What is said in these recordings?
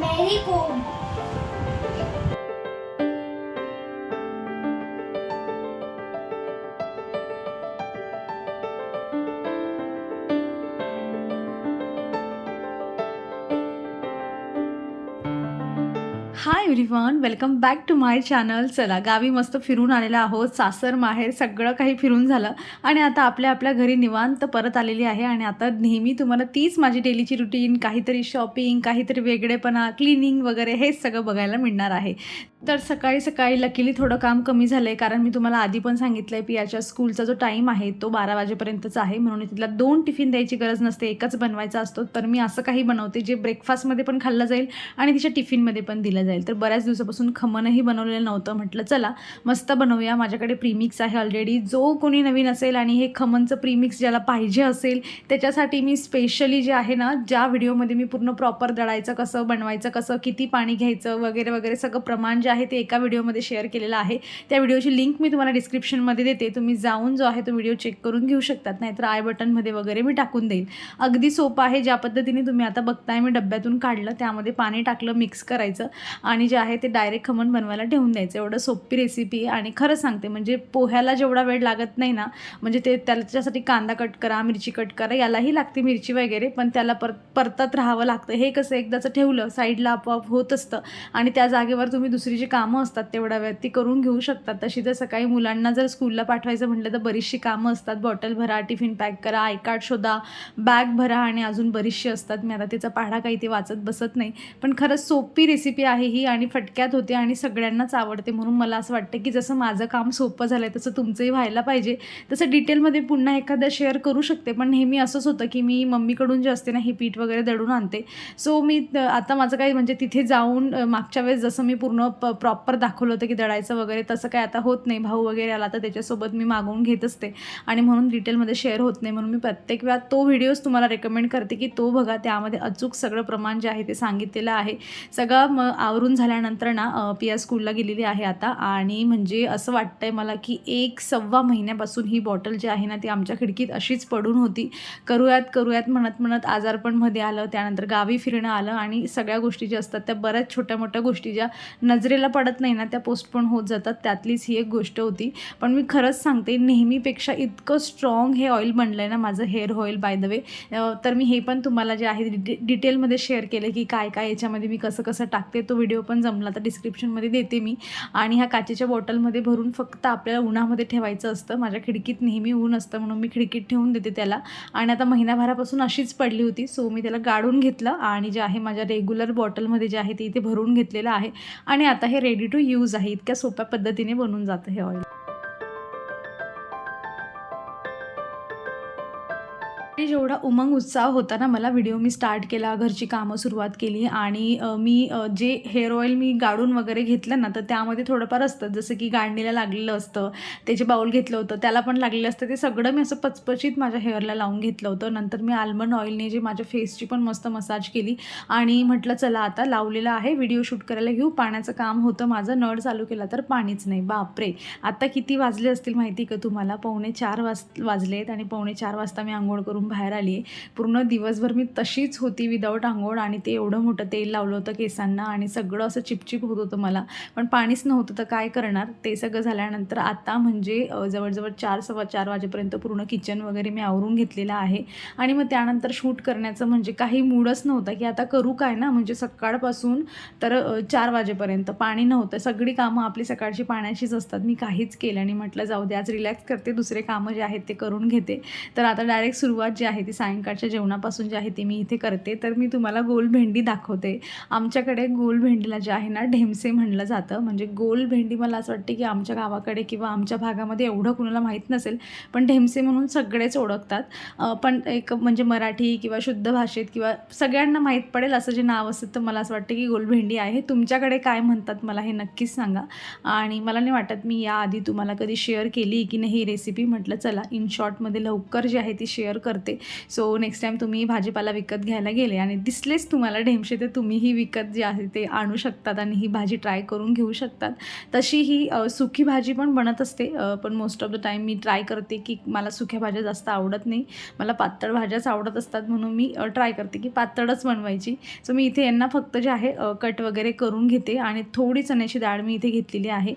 Mary Kom hi everyone welcome back to my channel चला गावी मस्त फिरून आलेला आहोत. सासर माहेर सगळं काही फिरून झालं. आणि आता आपल्या आपल्या घरी निवांत परत आलेली आहे. आणि आता नेहमी तुम्हाला तीच माझी डेलीची रुटीन काहीतरी शॉपिंग काहीतरी वेगळेपणा क्लिनिंग वगैरे हेच सगळं बघायला मिळणार आहे. तर सकाळी सकाळी लकीली थोडं काम कमी झालं आहे कारण मी तुम्हाला आधी पण सांगितलं आहे पियाच्या स्कूलचा जो टाईम आहे तो बारा वाजेपर्यंतच आहे. म्हणून तिला दोन टिफिन द्यायची गरज नसते. एकच बनवायचा असतो. तर मी असं काही बनवते जे ब्रेकफास्टमध्ये पण खाल्लं जाईल आणि तिच्या टिफिनमध्ये पण दिलं जाईल. तर बऱ्याच दिवसापासून खमनही बनवलेलं नव्हतं. म्हटलं चला मस्त बनवूया. माझ्याकडे प्रीमिक्स आहे ऑलरेडी जो कोणी नवीन असेल आणि हे खमनचं प्रीमिक्स ज्याला पाहिजे असेल त्याच्यासाठी मी स्पेशली जे आहे ना ज्या व्हिडिओमध्ये मी पूर्ण प्रॉपर दळायचं कसं बनवायचं कसं किती पाणी घ्यायचं वगैरे वगैरे सगळं प्रमाण जे आहे ते एका व्हिडिओमध्ये शेअर केलेलं आहे. त्या व्हिडिओची लिंक मी तुम्हाला डिस्क्रिप्शनमध्ये देते. तुम्ही जाऊन जो आहे तो व्हिडिओ चेक करून घेऊ शकतात. नाहीतर आय बटनमध्ये वगैरे मी टाकून देईल अगदी सोपं आहे. ज्या पद्धतीने तुम्ही आता बघताय मी डब्यातून काढलं त्यामध्ये पाणी टाकलं मिक्स करायचं आणि जे आहे ते डायरेक्ट खमण बनवायला ठेवून द्यायचं. एवढं सोपी रेसिपी आहे आणि खरं सांगते म्हणजे पोह्याला जेवढा वेळ लागत नाही ना म्हणजे ते त्याच्यासाठी कांदा कट करा मिरची कट करा यालाही लागते मिरची वगैरे पण त्याला पर परतत राहावं लागतं. हे कसं एकदाचं ठेवलं साईडला आपोआप होत असतं आणि त्या जागेवर तुम्ही दुसरी जी कामं असतात तेवढ्या वेळात ती करून घेऊ शकतात. तशी जर सकाळी मुलांना जर स्कूलला पाठवायचं म्हटलं तर बरीचशी कामं असतात. बॉटल भरा टिफिन पॅक करा आय कार्ड शोधा बॅग भरा आणि अजून बरीचशी असतात. मी आता तिचा पाढा काही ते वाचत बसत नाही. पण खरंच सोपी रेसिपी आहे ही आणि फटक्यात होते आणि सगळ्यांनाच आवडते म्हणून मला असं वाटतं की जसं माझं काम सोपं झालं आहे तसं तुमचंही व्हायला पाहिजे. तसं डिटेलमध्ये पुन्हा एखादं शेअर करू शकते. पण नेहमी असंच होतं की मी मम्मीकडून जे असते ना हे पीठ वगैरे दडून आणते. सो मी आता माझं काही म्हणजे तिथे जाऊन मागच्या वेळेस जसं मी पूर्ण प प्रॉपर दाखवलं होतं की दळायचं वगैरे तसं काय आता होत नाही. भाऊ वगैरे आला तर त्याच्यासोबत मी मागवून घेत असते. आणि म्हणून डिटेलमध्ये शेअर होत नाही. म्हणून मी प्रत्येक वेळा तो व्हिडिओज तुम्हाला रेकमेंड करते की तो बघा. त्यामध्ये अचूक सगळं प्रमाण जे आहे ते सांगितलेलं आहे. सगळं मग आवरून झाल्यानंतर ना पी पिया स्कूलला गेलेली आहे आता. आणि म्हणजे असं वाटतंय मला की एक सव्वा महिन्यापासून ही बॉटल जी आहे ना ती आमच्या खिडकीत अशीच पडून होती. करूयात करूयात म्हणत म्हणत आजारपणमध्ये आलं. त्यानंतर गावी फिरणं आलं. आणि सगळ्या गोष्टी ज्या असतात त्या बऱ्याच छोट्या मोठ्या गोष्टी ज्या नजरे नजरेला पडत नाही ना त्या पोस्टपोन होत जातात. त्यातलीच ही एक गोष्ट होती. पण मी खरंच सांगते नेहमीपेक्षा इतकं स्ट्रॉंग हे ऑइल बनलं आहे ना माझं hair oil by the way तर मी हे पण तुम्हाला जे आहे डिटे डिटेलमध्ये शेअर केलं की काय काय याच्यामध्ये मी कसं कसं टाकते तो व्हिडिओ पण जमला तर डिस्क्रिप्शनमध्ये देते मी. आणि ह्या काचेच्या बॉटलमध्ये भरून फक्त आपल्याला उन्हामध्ये ठेवायचं असतं. माझ्या खिडकीत नेहमी ऊन असतं म्हणून मी खिडकीत ठेवून देते त्याला. आणि आता महिन्याभरापासून अशीच पडली होती सो मी त्याला गाडून घेतलं. आणि जे आहे माझ्या रेग्युलर बॉटलमध्ये जे आहे ते इथे भरून घेतलेलं आहे. आणि आता हे रेडी टू यूज आहे. इतक्या सोप्या पद्धतीने बनून जातं हे ऑइल आणि जेवढा उमंग उत्साह होता ना मला व्हिडिओ मी स्टार्ट केला घरची कामं सुरुवात केली आणि मी जे हेअर ऑइल मी गाडून वगैरे घेतलं ना तर त्यामध्ये थोडंफार असतं जसं की गाडणीला लागलेलं असतं त्याचे बाऊल घेतलं होतं त्याला पण लागलेलं असतं ते सगळं मी असं पचपचीत माझ्या हेअरला लावून घेतलं होतं. नंतर मी आल्मंड ऑइलने जे माझ्या फेसची पण मस्त मसाज केली आणि म्हटलं चला आता लावलेलं आहे व्हिडिओ शूट करायला घेऊ पाण्याचं काम होतं माझं नळ चालू केला तर पाणीच नाही. बापरे! आता किती वाजले असतील माहिती का तुम्हाला? पावणे चार वाज वाजलेत आणि पावणे चार वाजता मी आंघोळ करून बाहेर आली आहे. पूर्ण दिवसभर मी तशीच होती विदाऊट आंघोळ आणि ते एवढं मोठं तेल लावलं होतं केसांना आणि सगळं असं चिपचिप होत होतं मला. पण पाणीच नव्हतं तर काय करणार? ते सगळं झाल्यानंतर आता म्हणजे जवळजवळ चार सव्वा चार वाजेपर्यंत पूर्ण किचन वगैरे मी आवरून घेतलेलं आहे. आणि मग त्यानंतर शूट करण्याचं म्हणजे काही मूडच नव्हता की आता करू काय ना? म्हणजे सकाळपासून तर चार वाजेपर्यंत पाणी नव्हतं. सगळी कामं आपली सकाळची पाण्याचीच असतात. मी काहीच केलं आणि म्हटलं जाऊ दे आज रिलॅक्स करते. दुसरे कामं जे आहेत ते करून घेते. तर आता डायरेक्ट सुरुवात जी आहे ती सायंकाळच्या जेवणापासून जे आहे ते मी इथे करते. तर मी तुम्हाला गोल भेंडी दाखवते. आमच्याकडे गोल भेंडीला जे आहे ना ढेमसे म्हणलं जातं. म्हणजे गोल भेंडी मला असं वाटते की आमच्या गावाकडे किंवा आमच्या भागामध्ये एवढं कुणाला माहीत नसेल पण ढेमसे म्हणून सगळेच ओळखतात. पण एक म्हणजे मराठी किंवा शुद्ध भाषेत किंवा सगळ्यांना माहीत पडेल असं जे नाव असेल तर मला असं वाटतं की गोलभेंडी आहे. तुमच्याकडे काय म्हणतात मला हे नक्कीच सांगा. आणि मला नाही वाटत मी याआधी तुम्हाला कधी शेअर केली की नाही ही रेसिपी. म्हटलं चला इन शॉर्टमध्ये लवकर जी आहे ती शेअर करते. असते सो नेक्स्ट टाईम तुम्ही भाजीपाला विकत घ्यायला गेले आणि दिसलेच तुम्हाला ढेमशे तर तुम्हीही विकत जे आहे ते आणू शकतात आणि ही भाजी ट्राय करून घेऊ शकतात. तशी ही सुकी भाजी पण बनत असते पण मोस्ट ऑफ द टाईम मी ट्राय करते की मला सुक्या भाज्या जास्त आवडत नाही. मला पातळ भाज्याच आवडत असतात म्हणून मी ट्राय करते की पातळच बनवायची. सो मी इथे यांना फक्त जे आहे कट वगैरे करून घेते आणि थोडी चण्याची डाळ मी इथे घेतलेली आहे.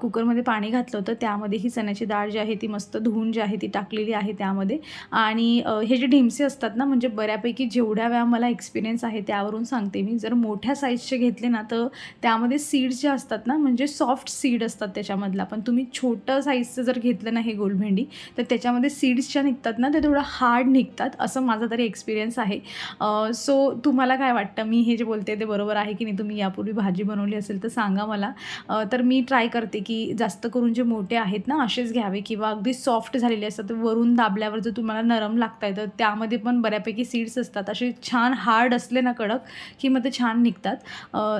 कुकरमध्ये पाणी घातलं होतं त्यामध्ये ही चण्याची डाळ जी आहे ती मस्त धुवून जी आहे ती टाकलेली आहे त्यामध्ये. आणि हे जे ढिमसे असतात ना म्हणजे बऱ्यापैकी जेवढ्या वेळा मला एक्सपिरियन्स आहे त्यावरून सांगते मी. जर मोठ्या साईजचे घेतले ना तर त्यामध्ये सीड्स जे असतात ना म्हणजे सॉफ्ट सीड असतात त्याच्यामधला. पण तुम्ही छोटं साईजचं जर घेतलं ना हे गोलभेंडी तर त्याच्यामध्ये सीड्स ज्या निघतात ना ते थोडं हार्ड निघतात असं माझा तरी एक्सपिरियन्स आहे. सो तुम्हाला काय वाटतं? मी हे जे बोलते ते बरोबर आहे की नाही? तुम्ही यापूर्वी भाजी बनवली असेल तर सांगा मला. तर मी ट्राय करते की जास्त करून जे मोठे आहेत ना असेच घ्यावे किंवा अगदी सॉफ्ट झालेले असतात तर वरून दाबल्यावर जर तुम्हाला नरम लागतं आहे तर त्यामध्ये पण बऱ्यापैकी सीड्स असतात. असे छान हार्ड असले ना कडक की मग ते छान निघतात.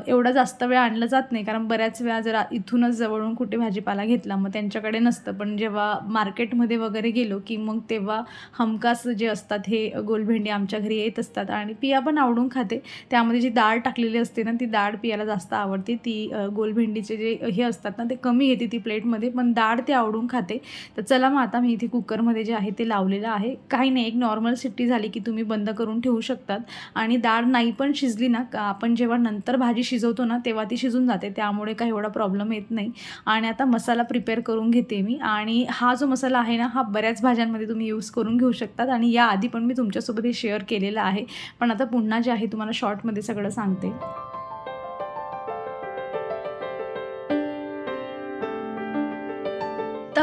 एवढा जास्त वेळ आणलं जात नाही. कारण बऱ्याच वेळा जर इथूनच जवळून कुठे भाजीपाला घेतला मग त्यांच्याकडे नसतं. पण जेव्हा मार्केटमध्ये वगैरे गेलो की मग तेव्हा हमखास जे असतात हे गोलभेंडी आमच्या घरी येत असतात. आणि पिया पण आवडून खाते. त्यामध्ये जी डाळ टाकलेली असते ना ती डाळ पियाला जास्त आवडते. ती गोलभेंडीचे जे हे असतात ना ते कमी येते ती प्लेटमध्ये पण डाळ ते आवडून खाते. तर चला मग आता मी इथे कुकरमध्ये जे आहे ते लावलेलं आहे. काही नाही एक नॉर्मल सिट्टी झाली की तुम्ही बंद करून ठेवू शकतात. आणि डाळ नाही पण शिजली ना का आपण जेव्हा नंतर भाजी शिजवतो ना तेव्हा ती शिजून जाते. त्यामुळे काही एवढा प्रॉब्लेम येत नाही. आणि आता मसाला प्रिपेअर करून घेते मी. आणि हा जो मसाला आहे ना हा बऱ्याच भाज्यांमध्ये तुम्ही यूज करून घेऊ शकतात. आणि याआधी पण मी तुमच्यासोबत हे शेअर केलेलं आहे. पण आता पुन्हा जे आहे तुम्हाला शॉर्टमध्ये सगळं सांगते.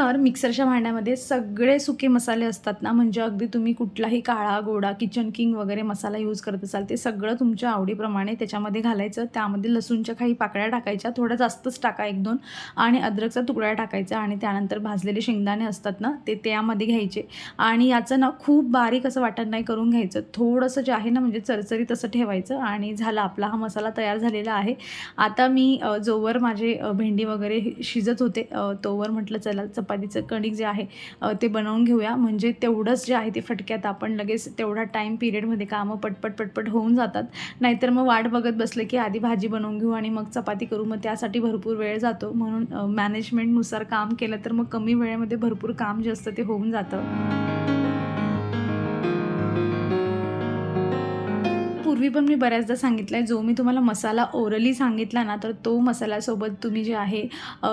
तर मिक्सरच्या भांड्यामध्ये सगळे सुके मसाले असतात ना म्हणजे अगदी तुम्ही कुठलाही काळा गोडा किचन किंग वगैरे मसाला यूज करत असाल ते सगळं तुमच्या आवडीप्रमाणे त्याच्यामध्ये घालायचं. त्यामध्ये लसूणच्या काही पाकळ्या टाकायच्या थोडं जास्तच टाका एक दोन आणि अद्रकचा तुकडा टाकायचा आणि त्यानंतर भाजलेले शेंगदाणे असतात ना ते त्यामध्ये घ्यायचे. आणि याचं ना खूप बारीक असं वाटण नाही करून घ्यायचं. थोडंसं जे आहे ना म्हणजे चरचरीत असं ठेवायचं आणि झाला आपला हा मसाला तयार झालेला आहे. आता मी जोवर माझे भेंडी वगैरे शिजत होते तोवर म्हटलं चला चपातीचं कणिक जे आहे ते बनवून घेऊया. म्हणजे तेवढंच जे आहे ते फटक्यात आपण लगेच तेवढा टाईम पिरियडमध्ये कामं पटपट पटपट होऊन जातात. नाहीतर मग वाट बघत बसलं की आधी भाजी बनवून घेऊ आणि मग चपाती करू. मग त्यासाठी भरपूर वेळ जातो. म्हणून मॅनेजमेंटनुसार काम केलं तर मग कमी वेळेमध्ये भरपूर काम जे असतं ते होऊन जातं. यापूर्वी पण मी बऱ्याचदा सांगितलं आहे जो मी तुम्हाला मसाला ओरली सांगितला ना तर तो मसाल्यासोबत तुम्ही जे आहे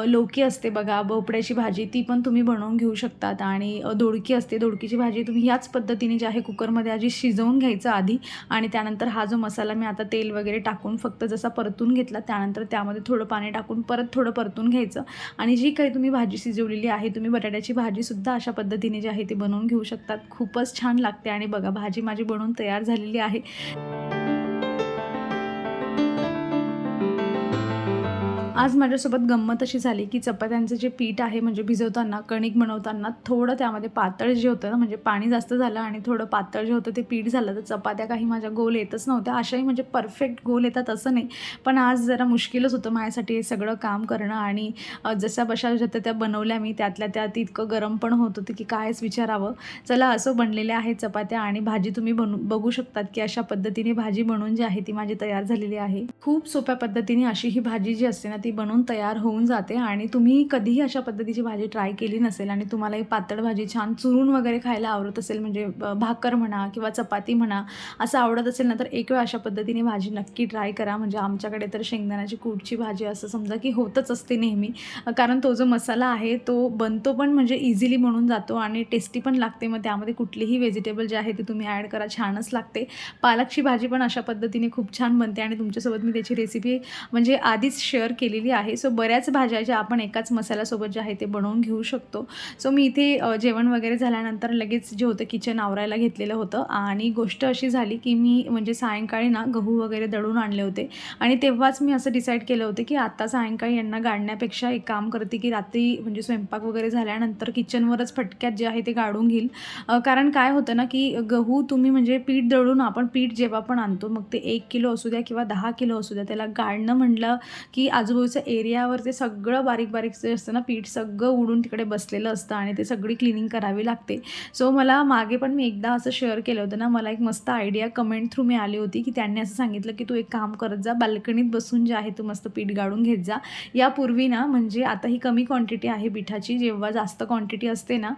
लोकी असते बघा भोपड्याची भाजी ती पण तुम्ही बनवून घेऊ शकतात. आणि दोडकी असते दोडकीची भाजी तुम्ही ह्याच पद्धतीने जे आहे कुकरमध्ये आधी शिजवून घ्यायचं आधी आणि त्यानंतर हा जो मसाला मी आता तेल वगैरे टाकून फक्त जसा परतून घेतला त्यानंतर त्यामध्ये थोडं पाणी टाकून परत थोडं परतून घ्यायचं. आणि जी काही तुम्ही भाजी शिजवलेली आहे तुम्ही बटाट्याची भाजीसुद्धा अशा पद्धतीने जी आहे ती बनवून घेऊ शकतात. खूपच छान लागते आणि बघा भाजी माझी बनवून तयार झालेली आहे. आज माझ्यासोबत गंमत अशी झाली की चपात्यांचं जे पीठ आहे म्हणजे भिजवताना कणिक बनवताना थोडं त्यामध्ये पातळ जे होतं ना म्हणजे पाणी जास्त झालं आणि थोडं पातळ जे होतं ते पीठ झालं तर चपात्या काही माझ्या गोल येतच नव्हत्या. अशाही म्हणजे परफेक्ट गोल येतात असं नाही. पण आज जरा मुश्किलच होतं माझ्यासाठी हे सगळं काम करणं आणि जशा बशा होत्या त्या बनवल्या मी त्यातल्या त्यात इतकं गरम पण होत होतं की कायच विचारावं. चला असं बनलेल्या आहेत चपात्या आणि भाजी तुम्ही बनू बघू शकतात की अशा पद्धतीने भाजी बनवून जी आहे ती माझी तयार झालेली आहे. खूप सोप्या पद्धतीने अशी ही भाजी जी असते ना ती बनवून तयार होऊन जाते आणि तुम्ही कधीही अशा पद्धतीची भाजी ट्राय केली नसेल आणि तुम्हाला ही पातळ भाजी छान चुरून वगैरे खायला आवडत असेल म्हणजे भाकर म्हणा किंवा चपाती म्हणा असं आवडत असेल ना तर एक वेळ अशा पद्धतीने भाजी नक्की ट्राय करा. म्हणजे आमच्याकडे तर शेंगदाण्याची कूटची भाजी असं समजा की होतच असते नेहमी कारण तो जो मसाला आहे तो बनतो पण म्हणजे इझिली बनून जातो आणि टेस्टी पण लागते. मग त्यामध्ये कुठलीही व्हेजिटेबल जे आहे ते तुम्ही ॲड करा छानच लागते. पालकची भाजी पण अशा पद्धतीने खूप छान बनते आणि तुमच्यासोबत मी त्याची रेसिपी म्हणजे आधीच शेअर केली केलेली आहे. सो बऱ्याच भाज्या ज्या आपण एकाच मसाल्यासोबत जे आहे ते बनवून घेऊ शकतो. सो मी इथे जेवण वगैरे झाल्यानंतर लगेच जे होतं किचन आवरायला घेतलेलं होतं. आणि गोष्ट अशी झाली की मी म्हणजे सायंकाळी ना गहू वगैरे दळून आणले होते. आणि तेव्हाच मी असं डिसाईड केलं होतं की आता सायंकाळी यांना गाडण्यापेक्षा एक काम करते की रात्री म्हणजे स्वयंपाक वगैरे झाल्यानंतर किचनवरच फटक्यात जे आहे ते गाडून घेईल. कारण काय होतं ना की गहू तुम्ही म्हणजे पीठ दळून आपण पीठ जेव्हा पण आणतो मग ते एक किलो असू द्या किंवा दहा किलो असू द्या त्याला गाडणं म्हटलं की आजूबाजू आजूबाजूचं एरियावर ते सगळं बारीक बारीक जे असतं ना पीठ सगळं उडून तिकडे बसलेलं असतं आणि ते सगळी क्लिनिंग करावी लागते. सो मला मागे पण मी एकदा असं शेअर केलं होतं ना मला एक मस्त आयडिया कमेंट थ्रू मी आली होती की त्यांनी असं सांगितलं की तू एक काम करत जा बाल्कनीत बसून जे आहे तू मस्त पीठ गाळून घेत जा. यापूर्वी ना म्हणजे आता ही कमी क्वांटिटी आहे पिठाची जेव्हा जास्त क्वांटिटी असते ना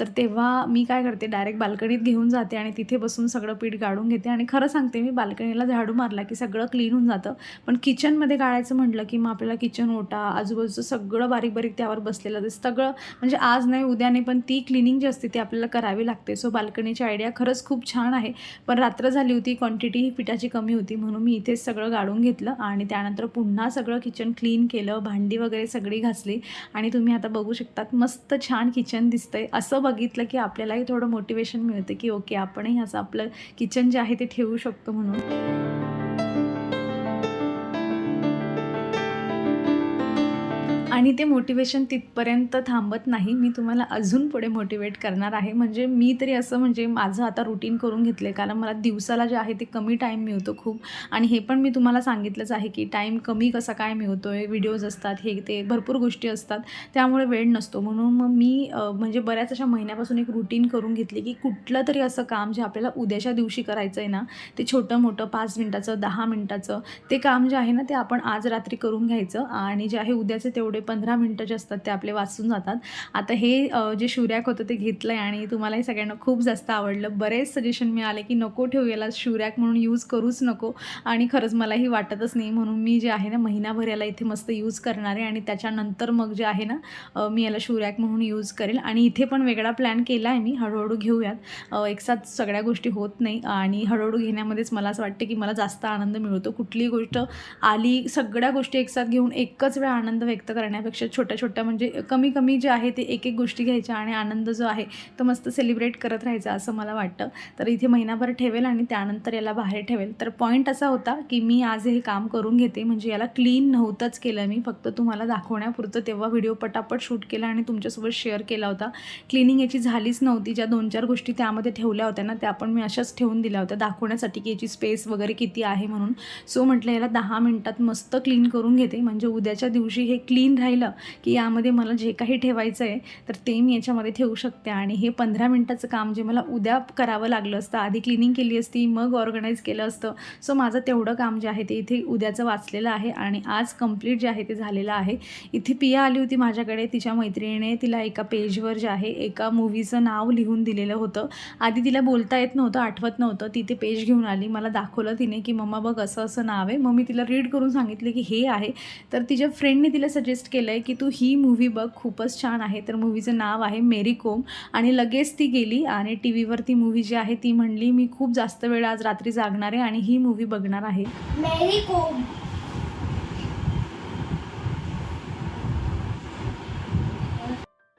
तर तेव्हा मी काय करते डायरेक्ट बाल्कनीत घेऊन जाते आणि तिथे बसून सगळं पीठ गाळून घेते आणि खरं सांगते मी बाल्कनीला झाडू मारला की सगळं क्लीन होऊन जातं. पण किचनमध्ये गाळायचं म्हटलं की मग आपल्याला किचन ओटा आजूबाजूचं सगळं बारीक बारीक त्यावर बसलेलं ते सगळं म्हणजे आज नाही उद्या नाही पण ती क्लिनिंग जी असते ती आपल्याला करावी लागते. सो बाल्कनीची आयडिया खरंच खूप छान आहे. पण रात्र झाली होती क्वांटिटी ही पिठाची कमी होती म्हणून मी इथेच सगळं गाळून घेतलं आणि त्यानंतर पुन्हा सगळं किचन क्लीन केलं भांडी वगैरे सगळी घासली आणि तुम्ही आता बघू शकतात मस्त छान किचन दिसतंय. असं बघितलं की आपल्यालाही थोडं मोटिवेशन मिळतं की ओके आपणही असं आपलं किचन जे आहे ते ठेवू शकतो म्हणून. आणि ते मोटिवेशन तिथपर्यंत थांबत नाही. मी तुम्हाला अजून पुढे मोटिवेट करणार आहे. म्हणजे मी तरी असं म्हणजे माझं आता रुटीन करून घेतलं आहे कारण मला दिवसाला जे आहे ते कमी टाईम मिळतो खूप. आणि हे पण मी तुम्हाला सांगितलंच आहे की टाईम कमी कसा काय मिळतो आहे व्हिडिओज असतात हे ते भरपूर गोष्टी असतात. त्यामुळे वेळ नसतो. म्हणून मग मी म्हणजे बऱ्याच अशा महिन्यापासून एक रुटीन करून घेतली की कुठलं तरी असं काम जे आपल्याला उद्याच्या दिवशी करायचं आहे ना ते छोटं मोठं पाच मिनटाचं दहा मिनटाचं ते काम जे आहे ना ते आपण आज रात्री करून घ्यायचं. आणि जे आहे उद्याचे तेवढे पंधरा मिनटं जे असतात ते आपले वाचून जातात. आता हे जे शिवरॅक होतं ते घेतलं आहे आणि तुम्हालाही सगळ्यांना खूप जास्त आवडलं. बरेच सजेशन मिळाले की नको ठेवू याला शिवरॅक म्हणून यूज करूच नको. आणि खरंच मलाही वाटतच नाही म्हणून मी जे आहे ना महिनाभर याला इथे मस्त यूज करणार आहे आणि त्याच्यानंतर मग जे आहे ना मी याला शिवरॅक म्हणून यूज करेल. आणि इथे पण वेगळा प्लॅन केला आहे मी हळूहळू घेऊयात. एकसाथ सगळ्या गोष्टी होत नाही आणि हळूहळू घेण्यामध्येच मला असं वाटतं की मला जास्त आनंद मिळतो. कुठलीही गोष्ट आली सगळ्या गोष्टी एकसाथ घेऊन एकच वेळ आनंद व्यक्त करण्यापेक्षा छोट्या छोट्या म्हणजे कमी कमी जे आहे ते एक एक गोष्टी घ्यायच्या आणि आनंद जो आहे तो मस्त सेलिब्रेट करत राहायचा असं मला वाटतं. तर इथे महिनाभर ठेवेल आणि त्यानंतर याला बाहेर ठेवेल. तर पॉईंट असा होता की मी आज हे काम करून घेते. म्हणजे याला क्लीन नव्हतंच केलं मी. फक्त तुम्हाला दाखवण्यापुरतं तेव्हा व्हिडिओ पटापट शूट केला आणि तुमच्यासोबत शेअर केला होता. क्लिनिंग याची झालीच नव्हती. ज्या दोन चार गोष्टी त्यामध्ये ठेवल्या होत्या ना त्या पण मी अशाच ठेवून दिल्या होत्या. दाखवण्यासाठी की याची स्पेस वगैरे किती आहे म्हणून. सो म्हटलं याला दहा मिनटात मस्त क्लीन करून घेते. म्हणजे उद्याच्या दिवशी हे क्लीन राहिलं की यामध्ये मला जे काही ठेवायचं आहे तर ते मी याच्यामध्ये ठेवू शकते. आणि हे पंधरा मिनटाचं काम जे मला उद्या करावं लागलं असतं आधी क्लिनिंग केली असती मग ऑर्गनाईज केलं असतं. सो माझं तेवढं काम जे आहे ते इथे उद्याचं वाचलेलं आहे आणि आज कंप्लीट जे आहे ते झालेलं आहे. इथे पिया आली होती माझ्याकडे तिच्या मैत्रिणीने तिला एका पेजवर जे आहे एका मूवीचं नाव लिहून दिलेलं होतं. आधी तिला बोलता येत नव्हतं आठवत नव्हतं. ती ते पेज घेऊन आली मला दाखवलं तिने की मम्मा बघ असं असं नाव आहे. मग मी तिला रीड करून सांगितले की हे आहे. तर तिच्या फ्रेंडने तिला सजेस्ट केलं आहे की तू ही मूव्ही बघ खूपच छान आहे. तर मूवीचं नाव आहे मेरी कोम. आणि लगेच ती गेली आणि टी व्हीवर ती मूवी जी आहे ती म्हणली मी खूप जास्त वेळ आज रात्री जागणार आहे आणि ही मूवी बघणार आहे. मेरी कोम.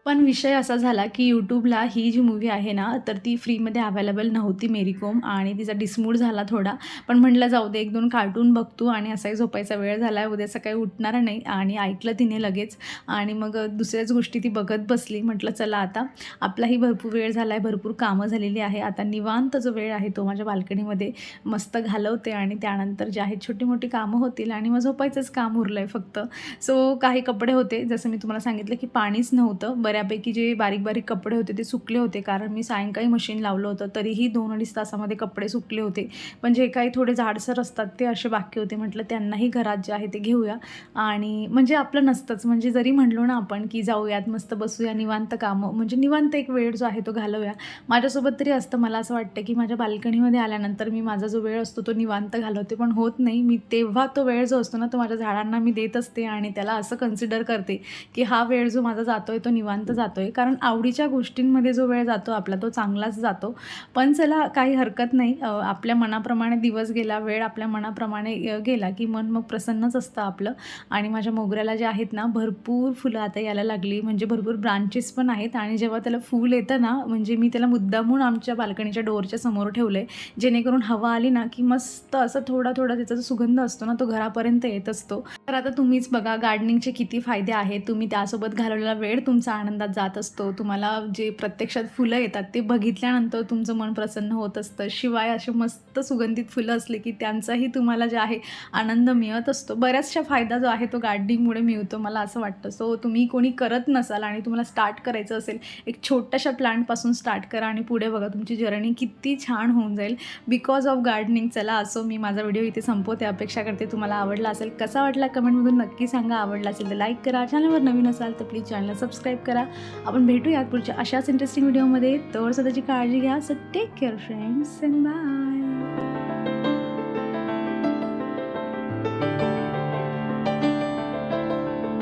पण विषय असा झाला की यूट्यूबला ही जी मूवी आहे ना तर ती फ्रीमध्ये अवेलेबल नव्हती मेरी कोम आणि तिचा डिसमूड झाला थोडा. पण म्हटलं जाऊ दे एक दोन कार्टून बघतो आणि असाही झोपायचा वेळ झाला आहे उद्या सकाळी उठणार नाही आणि ऐकलं तिने लगेच. आणि मग दुसऱ्याच गोष्टी ती बघत बसली म्हटलं चला आता आपलाही भरपूर वेळ झाला आहे भरपूर कामं झालेली आहे. आता निवांत जो वेळ आहे तो माझ्या बाल्कनीमध्ये मस्त घालवते आणि त्यानंतर जे आहेत छोटी मोठी कामं होतील आणि मग झोपायचंच काम उरलं आहे फक्त. सो काही कपडे होते जसं मी तुम्हाला सांगितलं की पाणीच नव्हतं. बऱ्यापैकी जे बारीक बारीक कपडे होते ते सुकले होते. कारण मी सायंकाळी मशीन लावलं होतं तरीही दोन अडीच तासामध्ये कपडे सुकले होते. पण जे काही थोडे जाडसर असतात ते असे बाकी होते. म्हटलं त्यांनाही घरात जे आहे ते घेऊया. आणि म्हणजे आपलं नसतंच. म्हणजे जरी म्हणलो ना आपण की जाऊयात मस्त बसूया निवांत कामं. म्हणजे निवांत एक वेळ जो आहे तो घालवूया. माझ्यासोबत तरी असतं. मला असं वाटतं की माझ्या बाल्कनीमध्ये आल्यानंतर मी माझा जो वेळ असतो तो निवांत घालवते. पण होत नाही. मी तेव्हा तो वेळ जो असतो ना तो माझ्या झाडांना मी देत असते आणि त्याला असं कन्सिडर करते की हा वेळ जो माझा जातो आहे तो निवांत जातो आहे कारण आवडीच्या गोष्टींमध्ये जो वेळ जातो आपला तो चांगलाच जातो. पण चला काही हरकत नाही. आपल्या मनाप्रमाणे दिवस गेला वेळ आपल्या मनाप्रमाणे गेला की मन मग प्रसन्नच असतं आपलं. आणि माझ्या मोगऱ्याला जे आहेत ना भरपूर फुलं आता यायला लागली. म्हणजे भरपूर ब्रांचेस पण आहेत. आणि जेव्हा त्याला फूल येतं ना म्हणजे मी त्याला मुद्दामून आमच्या बाल्कनीच्या डोअरच्या समोर ठेवलं आहे जेणेकरून हवा आली ना की मस्त असं थोडा थोडा त्याचा जो सुगंध असतो ना तो घरापर्यंत येत असतो. तर आता तुम्हीच बघा गार्डनिंगचे किती फायदे आहेत. तुम्ही त्यासोबत घालवलेला वेळ तुमचा आनंद आनंदात जात असतो. तुम्हाला जे प्रत्यक्षात फुलं येतात ते बघितल्यानंतर तुमचं मन प्रसन्न होत असतं. शिवाय असे मस्त सुगंधित फुलं असले की त्यांचाही तुम्हाला जे आहे आनंद मिळत असतो. बऱ्याचशा फायदा जो आहे तो गार्डनिंगमुळे मिळतो मला असं वाटतं. सो तुम्ही कोणी करत नसाल आणि तुम्हाला स्टार्ट करायचं असेल एक छोट्याशा प्लांटपासून स्टार्ट करा आणि पुढे बघा तुमची जर्नी किती छान होऊन जाईल. बिकॉज ऑफ गार्डनिंग चला असो मी माझा व्हिडिओ इथे संपवते. अपेक्षा करते तुम्हाला आवडला असेल कसा वाटला? कमेंटमधून नक्की सांगा. आवडला असेल तर लाईक करा. चॅनलवर नवीन असाल तर प्लीज चॅनलला सबस्क्राईब करा आपण भेटूयात पुढच्या अशाच इंटरेस्टिंग व्हिडिओमध्ये तर स्वतःची काळजी घ्या. So take care friends and bye